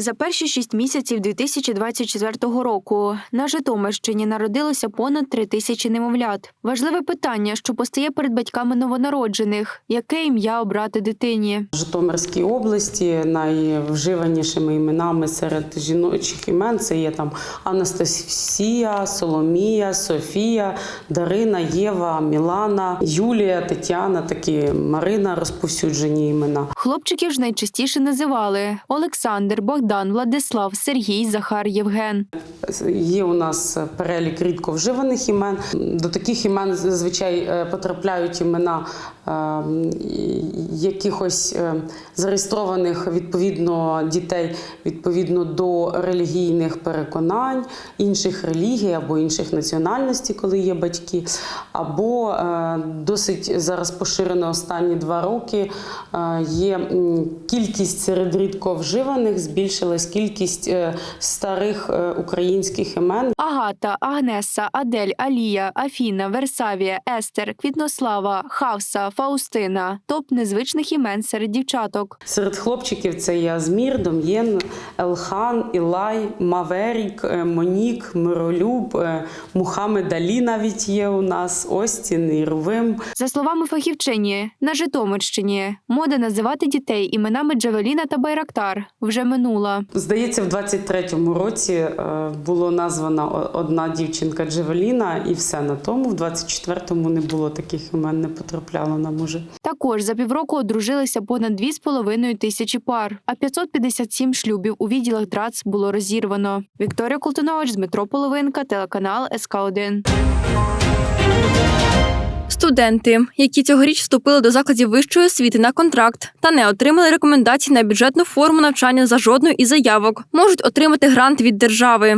За перші шість місяців 2024 року на Житомирщині народилося понад три тисячі немовлят. Важливе питання, що постає перед батьками новонароджених: яке ім'я обрати дитині? В Житомирській області найвживанішими іменами серед жіночих імен це є там Анастасія, Соломія, Софія, Дарина, Єва, Мілана, Юлія, Тетяна, такі Марина розповсюджені імена. Хлопчиків ж найчастіше називали Олександр, Богдан, Владислав, Сергій, Захар, Євген. Є у нас перелік рідко вживаних імен. До таких імен зазвичай е, потрапляють імена якихось е, зареєстрованих відповідно дітей відповідно до релігійних переконань, інших релігій або інших національностей, коли є батьки, або е, досить зараз поширено останні два роки. е, Є кількість серед рідко вживаних, збільшилась кількість е, старих українських імен. Агата, Агнеса, Адель, Алія, Афіна, Версавія, Естер, Квітнослава, Хавса, Фаустина топ незвичних імен серед дівчаток. Серед хлопчиків це є Азмір, Дом'єн, Елхан, Ілай, Маверік, е, Монік, Миролюб, е, Мухаммед Алі навіть є у нас, Остін, Ірвим. За словами фахівчині, на Житомирщині мода називати дітей іменами Джавеліна та Байрактар вже минула. Здається, в 23-му році е, було названа одна дівчинка Джевеліна, і все на тому. В 24-му не було таких імен, не потрапляло нам може. Також за півроку одружилися понад 2,5 тисячі пар, а 557 шлюбів у відділах ДРАЦ було розірвано. Вікторія Колтунович, Дмитро Половинка, телеканал СК 1 Студенти, які цьогоріч вступили до закладів вищої освіти на контракт та не отримали рекомендацій на бюджетну форму навчання за жодною із заявок, можуть отримати грант від держави.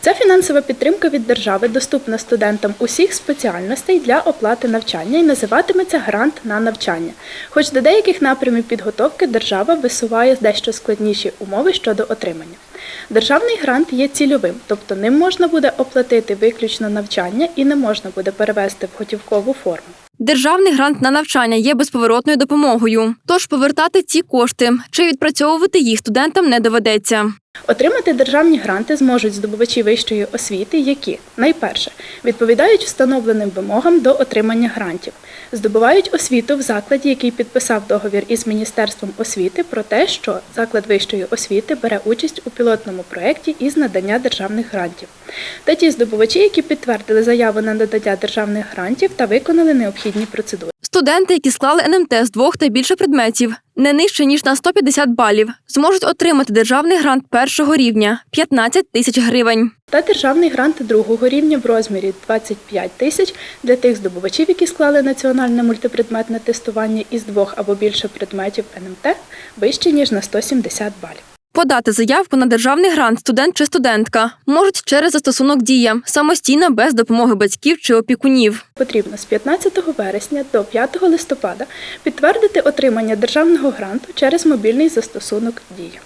Ця фінансова підтримка від держави доступна студентам усіх спеціальностей для оплати навчання і називатиметься грант на навчання. Хоч до деяких напрямів підготовки держава висуває дещо складніші умови щодо отримання. Державний грант є цільовим, тобто ним можна буде оплатити виключно навчання і не можна буде перевести в готівкову форму. Державний грант на навчання є безповоротною допомогою. Тож повертати ці кошти чи відпрацьовувати їх студентам не доведеться. Отримати державні гранти зможуть здобувачі вищої освіти, які найперше відповідають встановленим вимогам до отримання грантів, здобувають освіту в закладі, який підписав договір із Міністерством освіти про те, що заклад вищої освіти бере участь у пілотному проєкті із надання державних грантів, та ті здобувачі, які підтвердили заяву на надання державних грантів та виконали необхідні процедури. Студенти, які склали НМТ з двох та більше предметів, не нижче ніж на 150 балів, зможуть отримати державний грант першого рівня 15 тисяч гривень. та державний грант другого рівня в розмірі 25 тисяч для тих здобувачів, які склали національне мультипредметне тестування із двох або більше предметів НМТ вище ніж на 170 балів. Подати заявку на державний грант студент чи студентка можуть через застосунок дія самостійно без допомоги батьків чи опікунів. Потрібно з 15 вересня до 5 листопада підтвердити отримання державного гранту через мобільний застосунок Дія.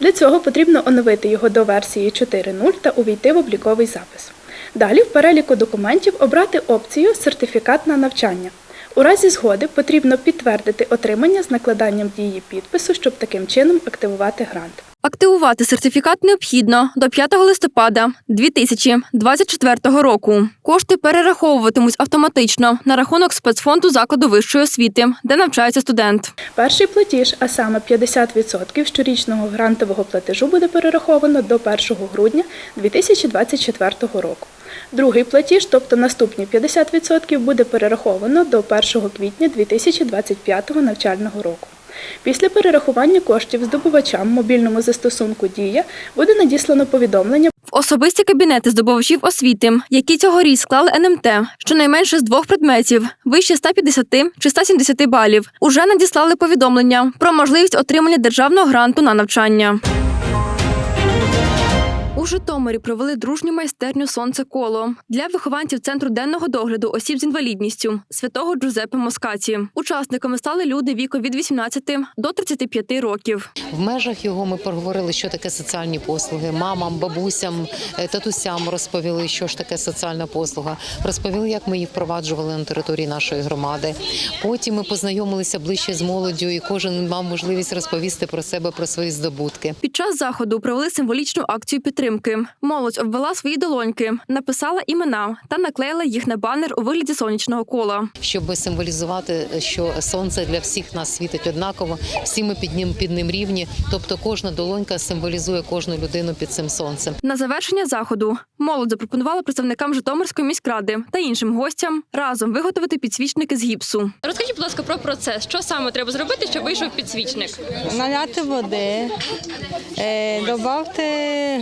Для цього потрібно оновити його до версії 4.0 та увійти в обліковий запис. Далі в переліку документів обрати опцію Сертифікат на навчання. У разі згоди потрібно підтвердити отримання з накладанням дії підпису, щоб таким чином активувати грант. Активувати сертифікат необхідно до 5 листопада 2024 року. Кошти перераховуватимуть автоматично на рахунок спецфонду закладу вищої освіти, де навчається студент. Перший платіж, а саме 50% щорічного грантового платежу, буде перераховано до 1 грудня 2024 року. Другий платіж, тобто наступні 50%, буде перераховано до 1 квітня 2025 навчального року. Після перерахування коштів здобувачам мобільному застосунку Дія буде надіслано повідомлення В особисті кабінети здобувачів освіти, які цьогоріч склали НМТ, щонайменше з двох предметів, вище 150 чи 170 балів, уже надіслали повідомлення про можливість отримання державного гранту на навчання. Житомирі провели дружню майстерню Сонце коло для вихованців центру денного догляду осіб з інвалідністю святого Джузеппе Москаті. Учасниками стали люди віком від 18 до 35 років. В межах його ми поговорили, що таке соціальні послуги. Мамам, бабусям, е, татусям розповіли, що ж таке соціальна послуга. Розповіли, як ми її впроваджували на території нашої громади. Потім ми познайомилися ближче з молоддю, і кожен мав можливість розповісти про себе, про свої здобутки. Під час заходу провели символічну акцію підтримки. Молодь обвела свої долоньки, написала імена та наклеїла їх на банер у вигляді сонячного кола. Щоб символізувати, що сонце для всіх нас світить однаково, всі ми під ним під ним рівні. Тобто кожна долонька символізує кожну людину під цим сонцем. На завершення заходу молодь запропонувала представникам Житомирської міськради та іншим гостям разом виготовити підсвічники з гіпсу. Розкажіть, будь ласка, про процес. Що саме треба зробити, щоб вийшов підсвічник? наляти води, е, додати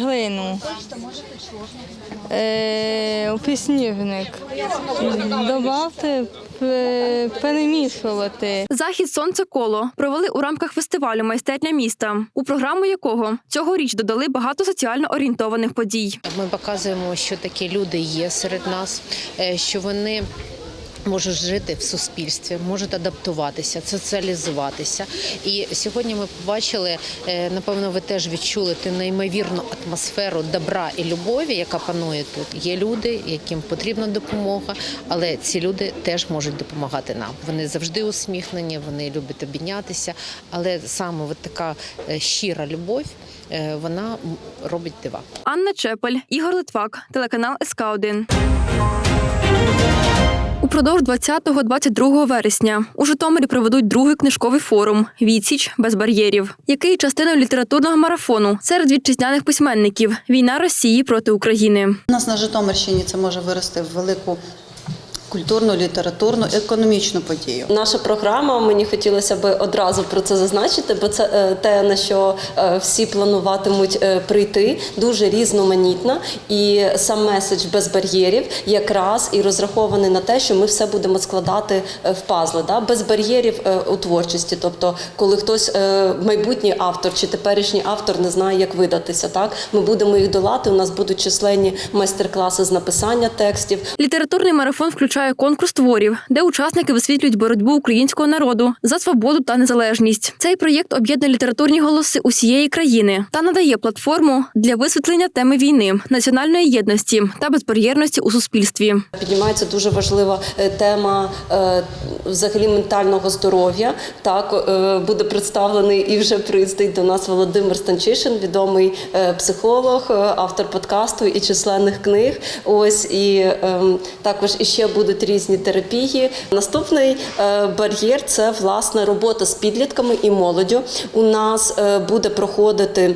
глину, е, у пісніжник, додати, е, перемішувати. Захід Сонце коло провели у рамках фестивалю Майстерня міста, у програму якого цьогоріч додали багато соціально орієнтованих подій. Ми показуємо, що такі люди є серед нас, е, що вони. Можуть жити в суспільстві, можуть адаптуватися, соціалізуватися. І сьогодні ми побачили, е, напевно, ви теж відчули ту неймовірну атмосферу добра і любові, яка панує тут. Є люди, яким потрібна допомога, але ці люди теж можуть допомагати нам. Вони завжди усміхнені, вони люблять обійнятися. Але саме от така е, щира любов, е, вона робить дива. Анна Чепель, Ігор Литвак, телеканал СК 1 Упродовж 20-22 вересня у Житомирі проведуть другий книжковий форум Відсіч без бар'єрів, який частиною літературного марафону серед вітчизняних письменників Війна Росії проти України. У нас на Житомирщині це може вирости в велику культурну, літературну, економічну подію. Наша програма, мені хотілося б одразу про це зазначити, бо це е, те, на що е, всі плануватимуть е, прийти, дуже різноманітна. І сам меседж без бар'єрів якраз і розрахований на те, що ми все будемо складати в пазли, да? без бар'єрів у творчості. Тобто, коли хтось майбутній автор чи теперішній автор не знає, як видатися, так ми будемо їх долати. У нас будуть численні майстер-класи з написання текстів, Літературний марафон включає конкурс творів, де учасники висвітлюють боротьбу українського народу за свободу та незалежність. Цей проєкт об'єднує літературні голоси усієї країни та надає платформу для висвітлення теми війни, національної єдності та безбар'єрності у суспільстві. Піднімається дуже важлива е, тема е, взагалі ментального здоров'я. Так е, буде представлений і вже приїздить до нас Володимир Станчишин, відомий психолог, автор подкасту і численних книг. Ось і ем, також іще будуть різні терапії. Наступний е, бар'єр це власне робота з підлітками і молоддю. У нас е, буде проходити.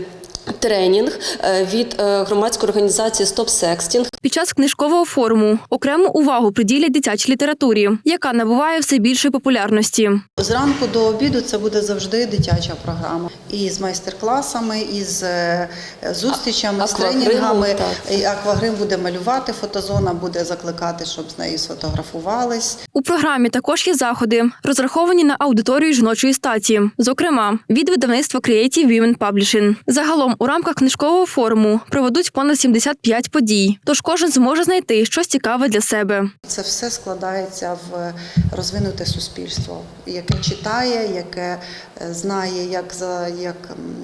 Тренінг е, від громадської організації Стоп Секстінг. Під час книжкового форуму окрему увагу приділять дитячій літературі, яка набуває все більшої популярності. Зранку до обіду це буде завжди дитяча програма. І з майстер-класами, і з е, зустрічами, А- з тренінгами. так. І аквагрим буде малювати, фотозона буде закликати, щоб з нею сфотографувались. У програмі також є заходи, розраховані на аудиторію жіночої статі, зокрема від видавництва Creative Women Publishing. Загалом у рамках книжкового форуму проведуть понад 75 подій, тож кожен зможе знайти щось цікаве для себе. Це все складається в розвинуте суспільство, яке читає, яке е, знає, як за як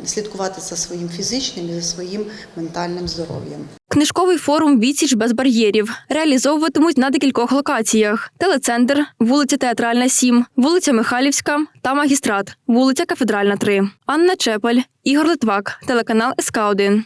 слідкувати за своїм фізичним і за своїм ментальним здоров'ям. Книжковий форум Відсіч без бар'єрів реалізовуватимуть на декількох локаціях: телецентр, вулиця Театральна, 7, вулиця Михайлівська та Магістрат, вулиця Кафедральна, 3. Анна Чепель, Ігор Литвак, телеканал СК 1